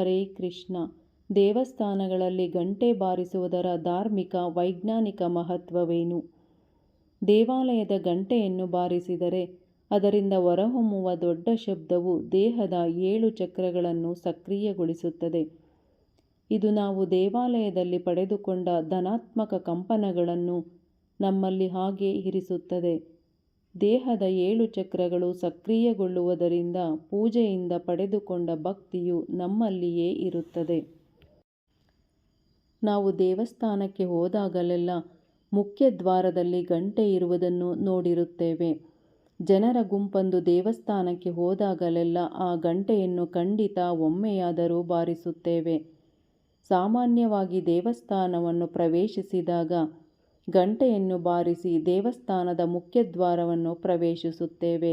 ಹರೇ ಕೃಷ್ಣ. ದೇವಸ್ಥಾನಗಳಲ್ಲಿ ಗಂಟೆ ಬಾರಿಸುವುದರ ಧಾರ್ಮಿಕ, ವೈಜ್ಞಾನಿಕ ಮಹತ್ವವೇನು? ದೇವಾಲಯದ ಗಂಟೆಯನ್ನು ಬಾರಿಸಿದರೆ ಅದರಿಂದ ಹೊರಹೊಮ್ಮುವ ದೊಡ್ಡ ಶಬ್ದವು ದೇಹದ ಏಳು ಚಕ್ರಗಳನ್ನು ಸಕ್ರಿಯಗೊಳಿಸುತ್ತದೆ. ಇದು ನಾವು ದೇವಾಲಯದಲ್ಲಿ ಪಡೆದುಕೊಂಡ ಧನಾತ್ಮಕ ಕಂಪನಗಳನ್ನು ನಮ್ಮಲ್ಲಿ ಹಾಗೆ ಇರಿಸುತ್ತದೆ. ದೇಹದ ಏಳು ಚಕ್ರಗಳು ಸಕ್ರಿಯಗೊಳ್ಳುವುದರಿಂದ ಪೂಜೆಯಿಂದ ಪಡೆದುಕೊಂಡ ಭಕ್ತಿಯು ನಮ್ಮಲ್ಲಿಯೇ ಇರುತ್ತದೆ. ನಾವು ದೇವಸ್ಥಾನಕ್ಕೆ ಹೋದಾಗಲೆಲ್ಲ ಮುಖ್ಯ ದ್ವಾರದಲ್ಲಿ ಗಂಟೆ ಇರುವುದನ್ನು ನೋಡಿರುತ್ತೇವೆ. ಜನರ ಗುಂಪೊಂದು ದೇವಸ್ಥಾನಕ್ಕೆ ಹೋದಾಗಲೆಲ್ಲ ಆ ಗಂಟೆಯನ್ನು ಖಂಡಿತ ಒಮ್ಮೆಯಾದರೂ ಬಾರಿಸುತ್ತೇವೆ. ಸಾಮಾನ್ಯವಾಗಿ ದೇವಸ್ಥಾನವನ್ನು ಪ್ರವೇಶಿಸಿದಾಗ ಗಂಟೆಯನ್ನು ಬಾರಿಸಿ ದೇವಸ್ಥಾನದ ಮುಖ್ಯದ್ವಾರವನ್ನು ಪ್ರವೇಶಿಸುತ್ತೇವೆ.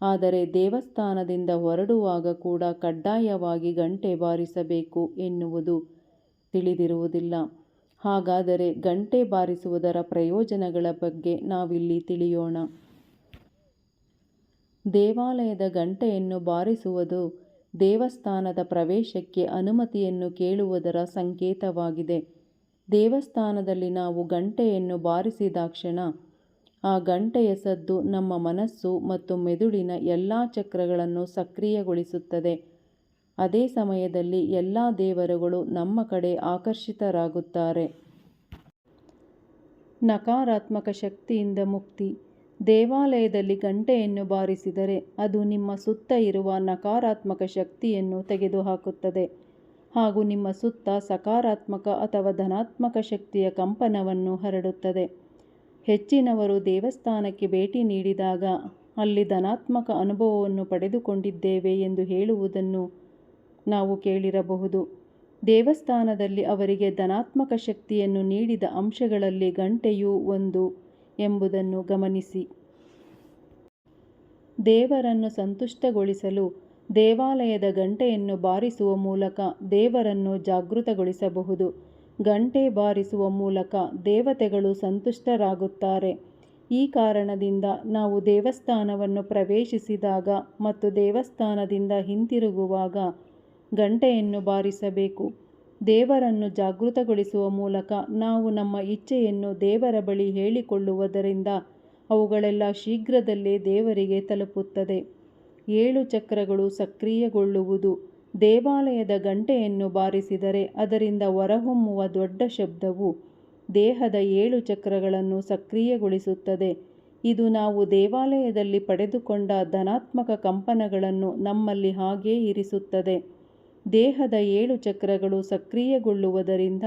ಆದರೆ ದೇವಸ್ಥಾನದಿಂದ ಹೊರಡುವಾಗ ಕೂಡ ಕಡ್ಡಾಯವಾಗಿ ಗಂಟೆ ಬಾರಿಸಬೇಕು ಎನ್ನುವುದು ತಿಳಿದಿರುವುದಿಲ್ಲ. ಹಾಗಾದರೆ ಗಂಟೆ ಬಾರಿಸುವುದರ ಪ್ರಯೋಜನಗಳ ಬಗ್ಗೆ ನಾವಿಲ್ಲಿ ತಿಳಿಯೋಣ. ದೇವಾಲಯದ ಗಂಟೆಯನ್ನು ಬಾರಿಸುವುದು ದೇವಸ್ಥಾನದ ಪ್ರವೇಶಕ್ಕೆ ಅನುಮತಿಯನ್ನು ಕೇಳುವುದರ ಸಂಕೇತವಾಗಿದೆ. ದೇವಸ್ಥಾನದಲ್ಲಿ ನಾವು ಗಂಟೆಯನ್ನು ಬಾರಿಸಿದಾಕ್ಷಣ ಆ ಗಂಟೆಯ ಸದ್ದು ನಮ್ಮ ಮನಸ್ಸು ಮತ್ತು ಮೆದುಳಿನ ಎಲ್ಲ ಚಕ್ರಗಳನ್ನು ಸಕ್ರಿಯಗೊಳಿಸುತ್ತದೆ. ಅದೇ ಸಮಯದಲ್ಲಿ ಎಲ್ಲ ದೇವರುಗಳು ನಮ್ಮ ಕಡೆ ಆಕರ್ಷಿತರಾಗುತ್ತಾರೆ. ನಕಾರಾತ್ಮಕ ಶಕ್ತಿಯಿಂದ ಮುಕ್ತಿ. ದೇವಾಲಯದಲ್ಲಿ ಗಂಟೆಯನ್ನು ಬಾರಿಸಿದರೆ ಅದು ನಿಮ್ಮ ಸುತ್ತ ಇರುವ ನಕಾರಾತ್ಮಕ ಶಕ್ತಿಯನ್ನು ತೆಗೆದುಹಾಕುತ್ತದೆ. ಹಾಗೂ ನಿಮ್ಮ ಸುತ್ತ ಸಕಾರಾತ್ಮಕ ಅಥವಾ ಧನಾತ್ಮಕ ಶಕ್ತಿಯ ಕಂಪನವನ್ನು ಹರಡುತ್ತದೆ. ಹೆಚ್ಚಿನವರು ದೇವಸ್ಥಾನಕ್ಕೆ ಭೇಟಿ ನೀಡಿದಾಗ ಅಲ್ಲಿ ಧನಾತ್ಮಕ ಅನುಭವವನ್ನು ಪಡೆದುಕೊಂಡಿದ್ದೇವೆ ಎಂದು ಹೇಳುವುದನ್ನು ನಾವು ಕೇಳಿರಬಹುದು. ದೇವಸ್ಥಾನದಲ್ಲಿ ಅವರಿಗೆ ಧನಾತ್ಮಕ ಶಕ್ತಿಯನ್ನು ನೀಡಿದ ಅಂಶಗಳಲ್ಲಿ ಗಂಟೆಯೂ ಒಂದು ಎಂಬುದನ್ನು ಗಮನಿಸಿ. ದೇವರನ್ನು ಸಂತುಷ್ಟಗೊಳಿಸಲು ದೇವಾಲಯದ ಗಂಟೆಯನ್ನು ಬಾರಿಸುವ ಮೂಲಕ ದೇವರನ್ನು ಜಾಗೃತಗೊಳಿಸಬಹುದು. ಗಂಟೆ ಬಾರಿಸುವ ಮೂಲಕ ದೇವತೆಗಳು ಸಂತುಷ್ಟರಾಗುತ್ತಾರೆ. ಈ ಕಾರಣದಿಂದ ನಾವು ದೇವಸ್ಥಾನವನ್ನು ಪ್ರವೇಶಿಸಿದಾಗ ಮತ್ತು ದೇವಸ್ಥಾನದಿಂದ ಹಿಂತಿರುಗುವಾಗ ಗಂಟೆಯನ್ನು ಬಾರಿಸಬೇಕು. ದೇವರನ್ನು ಜಾಗೃತಗೊಳಿಸುವ ಮೂಲಕ ನಾವು ನಮ್ಮ ಇಚ್ಛೆಯನ್ನು ದೇವರ ಬಳಿ ಹೇಳಿಕೊಳ್ಳುವುದರಿಂದ ಅವುಗಳೆಲ್ಲ ಶೀಘ್ರದಲ್ಲೇ ದೇವರಿಗೆ ತಲುಪುತ್ತದೆ. ಏಳು ಚಕ್ರಗಳು ಸಕ್ರಿಯಗೊಳ್ಳುವುದು. ದೇವಾಲಯದ ಗಂಟೆಯನ್ನು ಬಾರಿಸಿದರೆ ಅದರಿಂದ ಹೊರಹೊಮ್ಮುವ ದೊಡ್ಡ ಶಬ್ದವು ದೇಹದ ಏಳು ಚಕ್ರಗಳನ್ನು ಸಕ್ರಿಯಗೊಳಿಸುತ್ತದೆ. ಇದು ನಾವು ದೇವಾಲಯದಲ್ಲಿ ಪಡೆದುಕೊಂಡ ಧನಾತ್ಮಕ ಕಂಪನಗಳನ್ನು ನಮ್ಮಲ್ಲಿ ಹಾಗೇ ಇರಿಸುತ್ತದೆ. ದೇಹದ ಏಳು ಚಕ್ರಗಳು ಸಕ್ರಿಯಗೊಳ್ಳುವುದರಿಂದ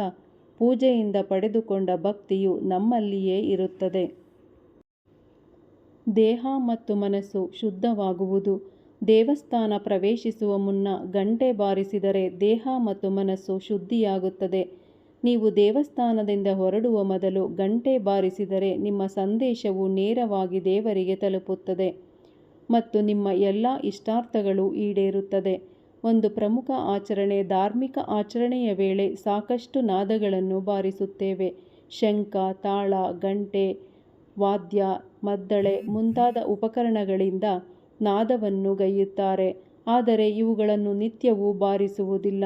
ಪೂಜೆಯಿಂದ ಪಡೆದುಕೊಂಡ ಭಕ್ತಿಯು ನಮ್ಮಲ್ಲಿಯೇ ಇರುತ್ತದೆ. ದೇಹ ಮತ್ತು ಮನಸ್ಸು ಶುದ್ಧವಾಗುವುದು. ದೇವಸ್ಥಾನ ಪ್ರವೇಶಿಸುವ ಮುನ್ನ ಗಂಟೆ ಬಾರಿಸಿದರೆ ದೇಹ ಮತ್ತು ಮನಸ್ಸು ಶುದ್ಧಿಯಾಗುತ್ತದೆ. ನೀವು ದೇವಸ್ಥಾನದಿಂದ ಹೊರಡುವ ಮೊದಲು ಗಂಟೆ ಬಾರಿಸಿದರೆ ನಿಮ್ಮ ಸಂದೇಶವು ನೇರವಾಗಿ ದೇವರಿಗೆ ತಲುಪುತ್ತದೆ ಮತ್ತು ನಿಮ್ಮ ಎಲ್ಲ ಇಷ್ಟಾರ್ಥಗಳು ಈಡೇರುತ್ತದೆ. ಒಂದು ಪ್ರಮುಖ ಆಚರಣೆ ಧಾರ್ಮಿಕ ಆಚರಣೆಯ ವೇಳೆ ಸಾಕಷ್ಟು ನಾದಗಳನ್ನು ಬಾರಿಸುತ್ತೇವೆ. ಶಂಖ, ತಾಳ, ಗಂಟೆ ವಾದ್ಯ, ಮದ್ದಳೆ ಮುಂತಾದ ಉಪಕರಣಗಳಿಂದ ನಾದವನ್ನು ಗೈಯುತ್ತಾರೆ. ಆದರೆ ಇವುಗಳನ್ನು ನಿತ್ಯವೂ ಬಾರಿಸುವುದಿಲ್ಲ.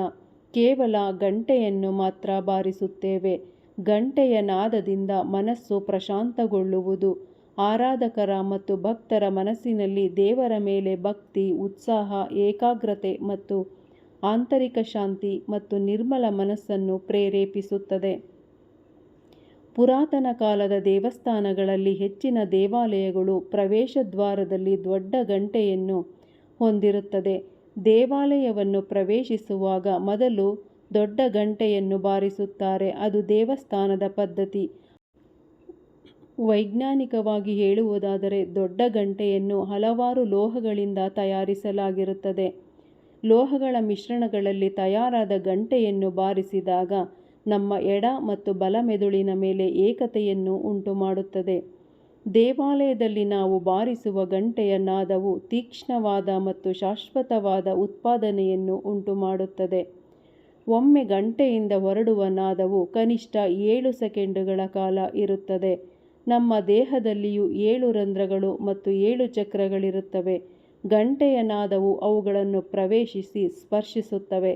ಕೇವಲ ಗಂಟೆಯನ್ನು ಮಾತ್ರ ಬಾರಿಸುತ್ತೇವೆ. ಗಂಟೆಯ ನಾದದಿಂದ ಮನಸ್ಸು ಪ್ರಶಾಂತಗೊಳ್ಳುವುದು. ಆರಾಧಕರ ಮತ್ತು ಭಕ್ತರ ಮನಸ್ಸಿನಲ್ಲಿ ದೇವರ ಮೇಲೆ ಭಕ್ತಿ, ಉತ್ಸಾಹ, ಏಕಾಗ್ರತೆ ಮತ್ತು ಆಂತರಿಕ ಶಾಂತಿ ಮತ್ತು ನಿರ್ಮಲ ಮನಸ್ಸನ್ನು ಪ್ರೇರೇಪಿಸುತ್ತದೆ. ಪುರಾತನ ಕಾಲದ ದೇವಸ್ಥಾನಗಳಲ್ಲಿ ಹೆಚ್ಚಿನ ದೇವಾಲಯಗಳು ಪ್ರವೇಶ ದ್ವಾರದಲ್ಲಿ ದೊಡ್ಡ ಗಂಟೆಯನ್ನು ಹೊಂದಿರುತ್ತದೆ. ದೇವಾಲಯವನ್ನು ಪ್ರವೇಶಿಸುವಾಗ ಮೊದಲು ದೊಡ್ಡ ಗಂಟೆಯನ್ನು ಬಾರಿಸುತ್ತಾರೆ. ಅದು ದೇವಸ್ಥಾನದ ಪದ್ಧತಿ. ವೈಜ್ಞಾನಿಕವಾಗಿ ಹೇಳುವುದಾದರೆ ದೊಡ್ಡ ಗಂಟೆಯನ್ನು ಹಲವಾರು ಲೋಹಗಳಿಂದ ತಯಾರಿಸಲಾಗಿರುತ್ತದೆ. ಲೋಹಗಳ ಮಿಶ್ರಣಗಳಲ್ಲಿ ತಯಾರಾದ ಗಂಟೆಯನ್ನು ಬಾರಿಸಿದಾಗ ನಮ್ಮ ಎಡ ಮತ್ತು ಬಲ ಮೆದುಳಿನ ಮೇಲೆ ಏಕತೆಯನ್ನು ಉಂಟು ಮಾಡುತ್ತದೆ ದೇವಾಲಯದಲ್ಲಿ ನಾವು ಬಾರಿಸುವ ಗಂಟೆಯ ನಾದವು ತೀಕ್ಷ್ಣವಾದ ಮತ್ತು ಶಾಶ್ವತವಾದ ಉತ್ಪಾದನೆಯನ್ನು ಉಂಟುಮಾಡುತ್ತದೆ. ಒಮ್ಮೆ ಗಂಟೆಯಿಂದ ಹೊರಡುವ ನಾದವು ಕನಿಷ್ಠ ಏಳು ಸೆಕೆಂಡುಗಳ ಕಾಲ ಇರುತ್ತದೆ. ನಮ್ಮ ದೇಹದಲ್ಲಿಯೂ ಏಳು ರಂಧ್ರಗಳು ಮತ್ತು ಏಳು ಚಕ್ರಗಳಿರುತ್ತವೆ. ಗಂಟೆಯ ನಾದವು ಅವುಗಳನ್ನು ಪ್ರವೇಶಿಸಿ ಸ್ಪರ್ಶಿಸುತ್ತವೆ.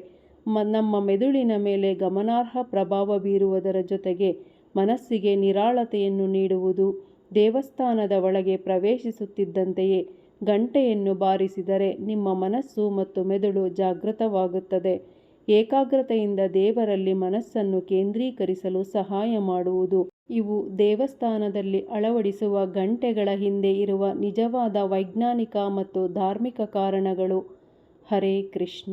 ನಮ್ಮ ಮೆದುಳಿನ ಮೇಲೆ ಗಮನಾರ್ಹ ಪ್ರಭಾವ ಬೀರುವುದರ ಜೊತೆಗೆ ಮನಸ್ಸಿಗೆ ನಿರಾಳತೆಯನ್ನು ನೀಡುವುದು, ದೇವಸ್ಥಾನದ ಒಳಗೆ ಪ್ರವೇಶಿಸುತ್ತಿದ್ದಂತೆಯೇ ಗಂಟೆಯನ್ನು ಬಾರಿಸಿದರೆ ನಿಮ್ಮ ಮನಸ್ಸು ಮತ್ತು ಮೆದುಳು ಜಾಗೃತವಾಗುತ್ತದೆ. ಏಕಾಗ್ರತೆಯಿಂದ ದೇವರಲ್ಲಿ ಮನಸ್ಸನ್ನು ಕೇಂದ್ರೀಕರಿಸಲು ಸಹಾಯ ಮಾಡುವುದು. ಇವು ದೇವಸ್ಥಾನದಲ್ಲಿ ಅಳವಡಿಸುವ ಗಂಟೆಗಳ ಹಿಂದೆ ಇರುವ ನಿಜವಾದ ವೈಜ್ಞಾನಿಕ ಮತ್ತು ಧಾರ್ಮಿಕ ಕಾರಣಗಳು. ಹರೇ ಕೃಷ್ಣ.